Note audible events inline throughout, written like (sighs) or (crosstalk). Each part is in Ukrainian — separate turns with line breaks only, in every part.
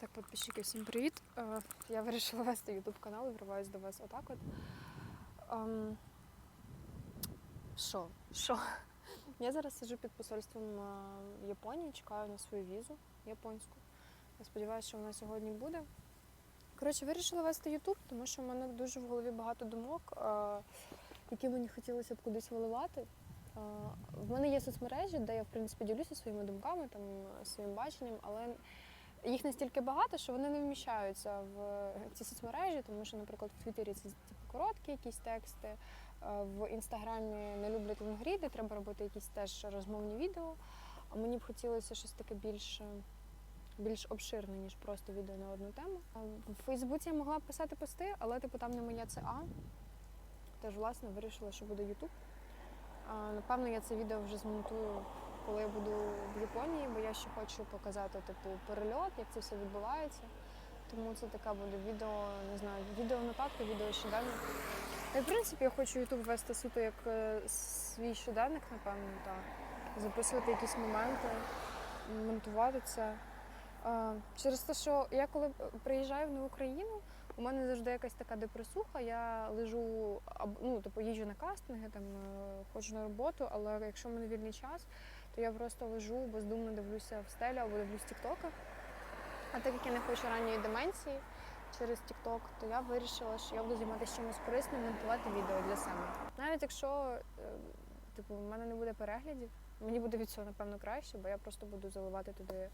Так, підписчики, всім привіт. Е, Я вирішила вести YouTube канал і вриваюсь до вас отак от. Ем, Що? Що? Я зараз сиджу під посольством е, Японії, чекаю на свою візу японську. Я сподіваюся, що вона сьогодні буде. Коротше, вирішила вести YouTube, тому що в мене дуже в голові багато думок, е, які мені хотілося б кудись виливати. В мене є соцмережі, де я в принципі ділюся своїми думками, там своїм баченням, але їх настільки багато, що вони не вміщаються в ці соцмережі, тому що, наприклад, в Твіттері це типу, короткі якісь тексти, е, в інстаграмі не люблять лонгріди, треба робити якісь теж розмовні відео. А мені б хотілося щось таке більш, більш обширне, ніж просто відео на одну тему. В Фейсбуці я могла б писати пости, але типу там не моя ЦА. Тож, власне, вирішила, що буде Ютуб. Напевно, я це відео вже змонтую, коли я буду в Японії, бо я ще хочу показати типу перельот, як це все відбувається. Тому це таке буде відео, не знаю, відео нотатка, відео щоденник. Та в принципі я хочу Ютуб вести суто як е, свій щоденник, напевно, та записувати якісь моменти, монтувати це. Через те, що я коли приїжджаю в нову країну, у мене завжди якась така депресуха. Я лежу ну, типу, їжджу на кастинги, там е, ходжу на роботу, але якщо в мене вільний час, то я просто лежу, бездумно дивлюся в стелю або дивлюсь тіктока. А так як я не хочу ранньої деменції через тікток, то я вирішила, що я буду займатися чимось корисним, монтувати відео для себе. Навіть якщо е, типу, в мене не буде переглядів, мені буде від цього напевно краще, бо я просто буду заливати туди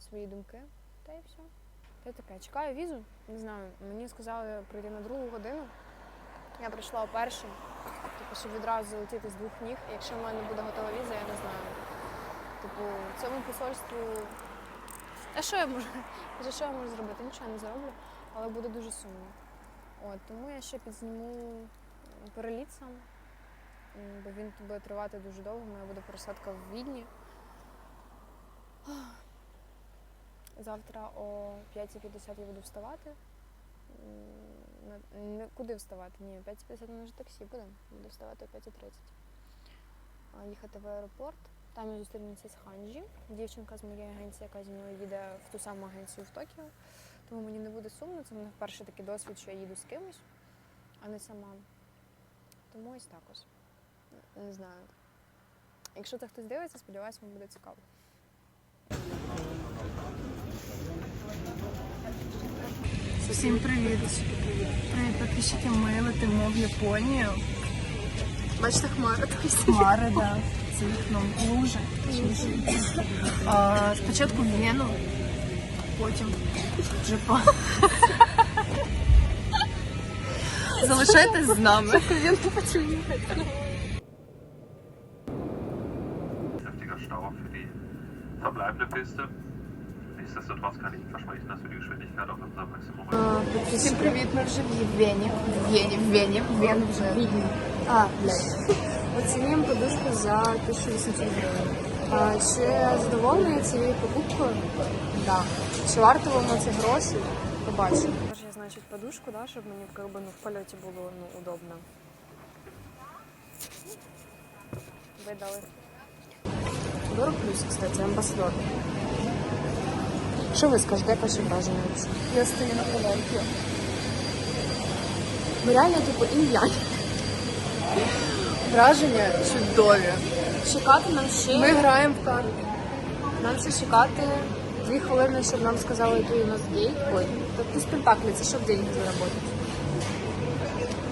свої думки. Та і все. Та й таке. Чекаю візу. Не знаю. Мені сказали прийти на другу годину. Я прийшла о першій, типу, щоб відразу залетіти з двох ніг. Якщо в мене буде готова віза, я не знаю. Типу, цьому посольству. А що я можу? (laughs) Що я можу зробити? Нічого не зроблю, але буде дуже сумно. От, тому я ще підзніму переліт сам, бо він буде тривати дуже довго. Моя буде пересадка в Відні. (sighs) Завтра о 5.50 я буду вставати. Куди вставати? Ні, о 5.50 у нас же таксі буде. Буду вставати о 5.30. Їхати в аеропорт. Там я зустрінуся з Ханджі, дівчинка з моєї агенції, яка зі мною їде в ту саму агенцію в Токіо. Тому мені не буде сумно. Це в мене вперше такий досвід, що я їду з кимось, а не сама. Тому ось так ось. Не знаю. Якщо це хтось дивиться, сподіваюся, вам буде цікаво.
Всім привіт. Привіт, підписчики. Ми летимо в Японію.
Бачите, хмари
Хмари, да. Це вікном лужи. А, спочатку в Вену, потім вже по. Залишайтесь з нами.
heftiger Stau für die verbleibende Piste. Nichtsdestotrotz kann ich Ihnen versprechen, dass wir die Geschwindigkeit auf unser Maximum
Всім привіт, ми вже в Вені. В Вені, в Вені, в Вені вже. А, блядь.
Оцінюємо подушку за 1800 гривень. Чи задоволені цією покупкою?
Да.
Чи варто воно ці гроші? Побачимо. Я, значить, подушку, да, щоб мені как бы, ну, в польоті було ну, удобно. Видали. Дор плюс, кстати, амбасадор. Що ви скажете, яке ваше враження?
Я стою на колонці.
Ми реально, типу, індіані.
Враження чудові.
Чекати нам ще.
Ми граємо в карти.
Нам ще чекати дві хвилини, щоб нам сказали, який у нас гейт. Ой, тобто спектаклі, це щоб деньги заробити.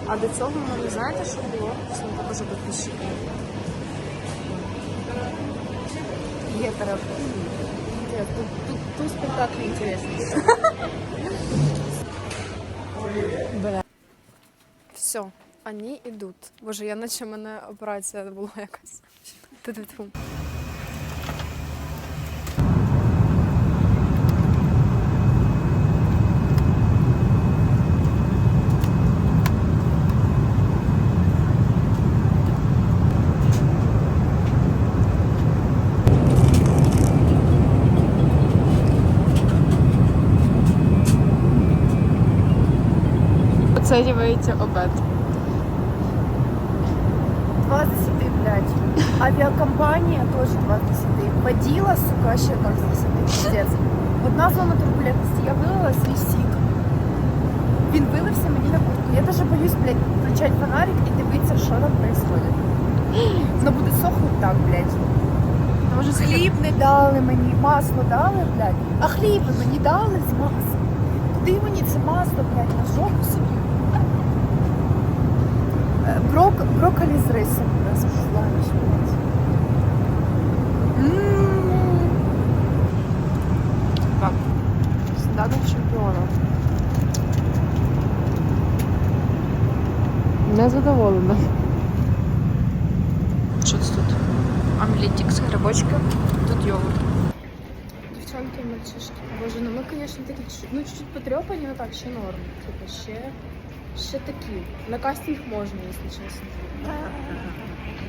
А до цього ми не знаєте, що було? Всім покажу підписчикам.
Гетеро. Нет, тут, тут, тут спектакль интересный. Бля.
Все, вони йдуть. Боже, я наче мене операція була якась. Ту-ту-ту. Оцениваете обед.
Два за 10, блядь. Авиакомпания тоже 2 за 10. Водила, сука, вообще 0 за 10. Пиздец. Одна зона турбулентності. Я вилила свій сік. Він вилився мені на куртку. Я навіть боюсь, блядь, включати фонарик і дивитися, що там відбувається. Воно буде сохнути так, блядь.
Може,
Хліб не дали мені, масло дали, блядь. А хліб мені дали з маслом. Куди мені це масло, блядь, на жопу собі? Е, Брок, брокколі з рисом розпізнаєш, блядь. М.
Так, сніданок чемпіона. Не задоволена. Що це тут? Омлетик з грибочки, тут йогурт. Дівчонки мальчишки. Боже, ну ми, звісно, такі чуть- ну, чуть-чуть потрьопані, але так, ще норм. Типу, ще, ще такі. На кастинг можна, якщо чесно.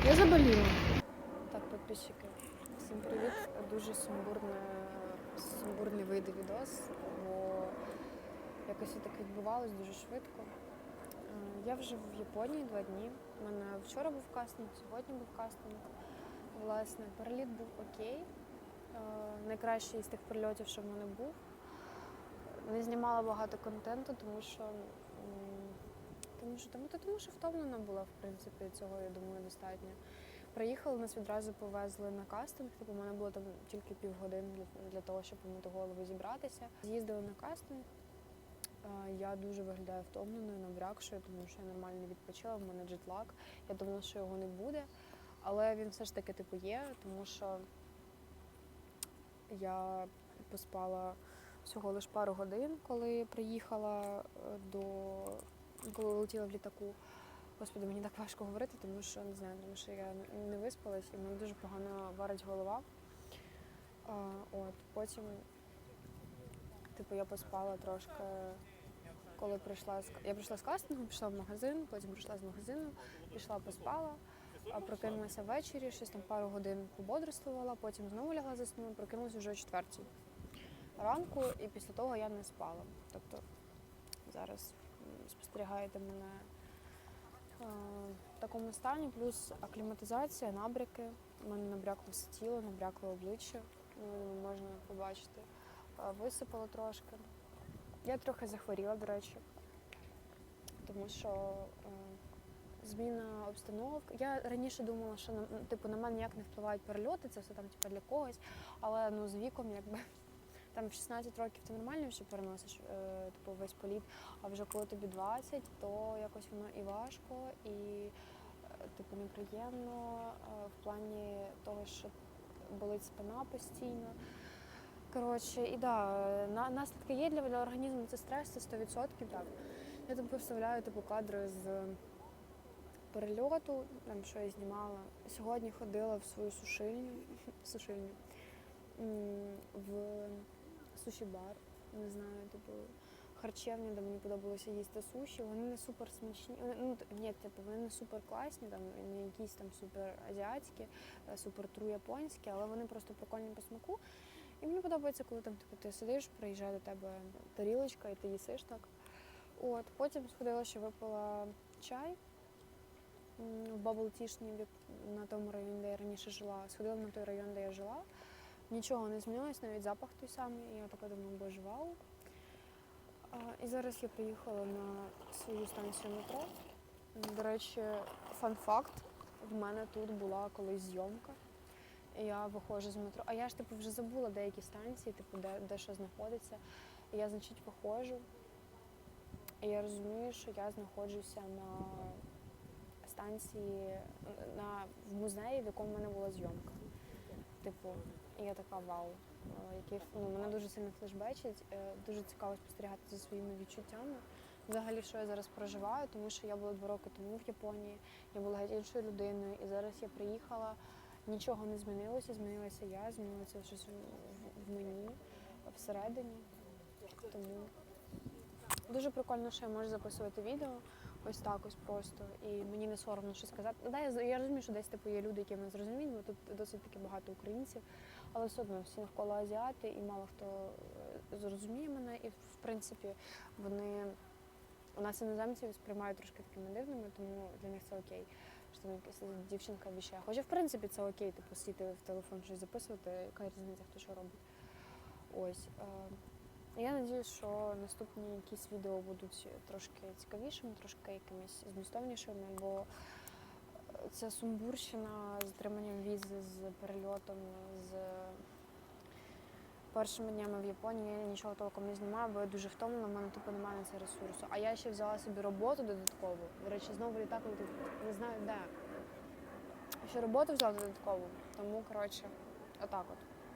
Я заболіла. Так, підписчики. Всім привіт. Дуже сумбурне, сумбурний вийде відос, бо якось так відбувалось дуже швидко. Е, Я вже в Японії два дні. У мене вчора був кастинг, сьогодні був кастинг. Власне, переліт був окей. Е, Найкращий з тих перельотів, що в мене був. Не знімала багато контенту, тому що тому що тому, та тому що втомлена була, в принципі, цього, я думаю, достатньо. Приїхали, нас відразу повезли на кастинг. Типу, у мене було там тільки півгодини для, для того, щоб помити голову зібратися. З'їздили на кастинг. Я дуже виглядаю втомленою, набрякшою, тому що я нормально не відпочила, в мене джетлаг. Я думала, що його не буде. Але він все ж таки типу є, тому що я поспала всього лише пару годин, коли приїхала е, до коли летіла в літаку. Господи, мені так важко говорити, тому що не знаю, тому що я не- виспалась і мені дуже погано варить голова. А, от, потім, типу, я поспала трошки, коли прийшла з я прийшла з кастингу, пішла в магазин, потім прийшла з магазину, пішла, поспала, а прокинулася ввечері, щось там пару годин пободрствувала, потім знову лягла заснула, прокинулася вже о четвертій ранку, і після того я не спала. Тобто зараз спостерігаєте мене е, в такому стані, плюс акліматизація, набряки. У мене набрякло все тіло, набрякло обличчя, ну, можна побачити. Е, Висипало трошки. Я трохи захворіла, до речі, тому що е, зміна обстановки. Я раніше думала, що типу, на мене ніяк не впливають перельоти, це все там типу, для когось, але ну, з віком якби. Там в 16 років ти нормально вже переносиш е, типу, весь політ, а вже коли тобі 20, то якось воно і важко, і е, типу неприємно е, в плані того, що болить спина постійно. Коротше, і да, на, наслідки є для, організму це стрес, це 100%. Так. Я там представляю типу кадри з перельоту, там що я знімала. Сьогодні ходила в свою сушильню, (laughs) сушильню в суші-бар. Не знаю, типу, харчевня, де мені подобалося їсти суші. Вони не супер смачні. Ну, ні, типу, вони не супер класні, там не якісь там супер азіатські, е, супер тру японські, але вони просто прикольні по смаку. І мені подобається, коли там типу, ти сидиш, приїжджає до тебе тарілочка і ти їсиш так. От, потім сходила, ще випила чай в Бабл Тішні на тому районі, де я раніше жила. Сходила на той район, де я жила. Нічого не змінилось, навіть запах той самий. І я така думаю, боже, вау. І зараз я приїхала на свою станцію метро. До речі, фан-факт. В мене тут була колись зйомка. І я виходжу з метро. А я ж типу вже забула деякі станції, типу, де, де що знаходиться. І я, значить, виходжу. І я розумію, що я знаходжуся на станції на, в музеї, в якому в мене була зйомка. Типу, я така вау. е, Який ну, мене дуже сильно флешбечить. е, Дуже цікаво спостерігати за своїми відчуттями. Взагалі, що я зараз проживаю, тому що я була два роки тому в Японії, я була геть іншою людиною, і зараз я приїхала, нічого не змінилося, змінилася я, змінилося щось в мені всередині. Тому дуже прикольно, що я можу записувати відео. Ось так ось просто. І мені не соромно щось сказати. Да, я, я розумію, що десь типу є люди, які мене зрозуміють, бо тут досить таки багато українців, але все одно всі навколо азіати, і мало хто е, зрозуміє мене. І в принципі вони у нас іноземців сприймають трошки такими дивними, тому для них це окей. Що там якась дівчинка віщає. Хоча в принципі це окей, типу сидіти в телефон щось записувати, яка різниця, хто що робить. Ось. Е, я надіюсь, що наступні якісь відео будуть трошки цікавішими, трошки якимись змістовнішими, бо ця сумбурщина з отриманням візи, з перельотом, з першими днями в Японії я нічого толком не знімаю, бо я дуже втомлена, в мене тупо немає на це ресурсу. А я ще взяла собі роботу додаткову. До речі, знову літак не знаю де. Ще роботу взяла додаткову, тому коротше, отак от.